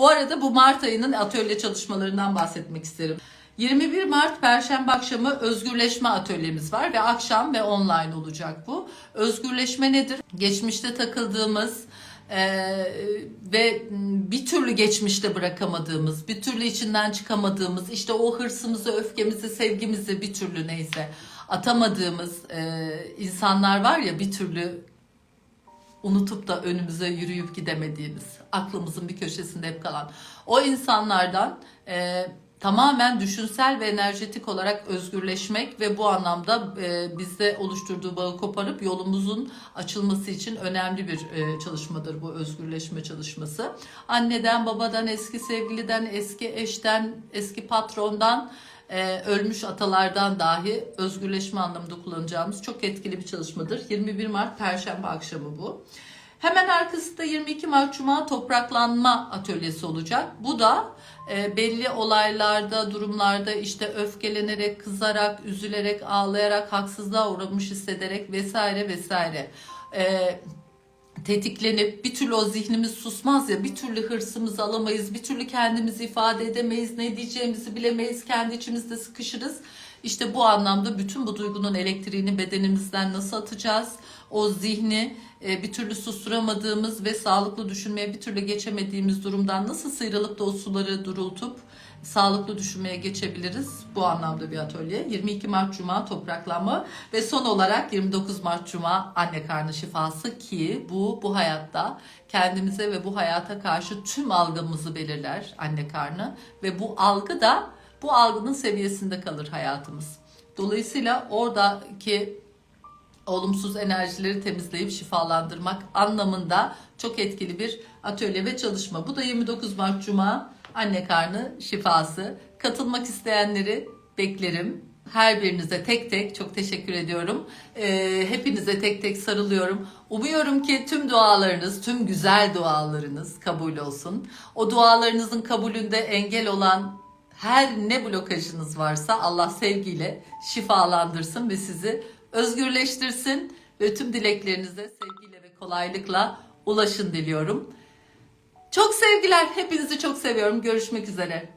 Bu arada bu Mart ayının atölye çalışmalarından bahsetmek isterim. 21 Mart Perşembe akşamı özgürleşme atölyemiz var ve akşam ve online olacak bu. Özgürleşme nedir? Geçmişte takıldığımız ee, ve bir türlü geçmişte bırakamadığımız, bir türlü içinden çıkamadığımız, işte o hırsımızı, öfkemizi, sevgimizi bir türlü neyse atamadığımız e, insanlar var ya bir türlü unutup da önümüze yürüyüp gidemediğimiz, aklımızın bir köşesinde hep kalan o insanlardan e, tamamen düşünsel ve enerjetik olarak özgürleşmek ve bu anlamda e, bizde oluşturduğu bağı koparıp yolumuzun açılması için önemli bir e, çalışmadır bu özgürleşme çalışması. Anneden, babadan, eski sevgiliden, eski eşten, eski patrondan, e, ölmüş atalardan dahi özgürleşme anlamında kullanacağımız çok etkili bir çalışmadır. 21 Mart Perşembe akşamı bu. Hemen arkasında 22 Mart Cuma topraklanma atölyesi olacak. Bu da e, belli olaylarda, durumlarda işte öfkelenerek, kızarak, üzülerek, ağlayarak, haksızlığa uğramış hissederek vesaire vesaire. E, tetiklenip bir türlü o zihnimiz susmaz ya bir türlü hırsımızı alamayız bir türlü kendimizi ifade edemeyiz ne diyeceğimizi bilemeyiz kendi içimizde sıkışırız işte bu anlamda bütün bu duygunun elektriğini bedenimizden nasıl atacağız o zihni e, bir türlü susturamadığımız ve sağlıklı düşünmeye bir türlü geçemediğimiz durumdan nasıl sıyrılıp da o suları durultup sağlıklı düşünmeye geçebiliriz. Bu anlamda bir atölye. 22 Mart Cuma topraklanma ve son olarak 29 Mart Cuma anne karnı şifası ki bu bu hayatta kendimize ve bu hayata karşı tüm algımızı belirler anne karnı ve bu algı da bu algının seviyesinde kalır hayatımız. Dolayısıyla oradaki olumsuz enerjileri temizleyip şifalandırmak anlamında çok etkili bir atölye ve çalışma. Bu da 29 Mart Cuma anne karnı şifası. Katılmak isteyenleri beklerim. Her birinize tek tek çok teşekkür ediyorum. Ee, hepinize tek tek sarılıyorum. Umuyorum ki tüm dualarınız, tüm güzel dualarınız kabul olsun. O dualarınızın kabulünde engel olan her ne blokajınız varsa Allah sevgiyle şifalandırsın ve sizi özgürleştirsin ve tüm dileklerinize sevgiyle ve kolaylıkla ulaşın diliyorum. Çok sevgiler. Hepinizi çok seviyorum. Görüşmek üzere.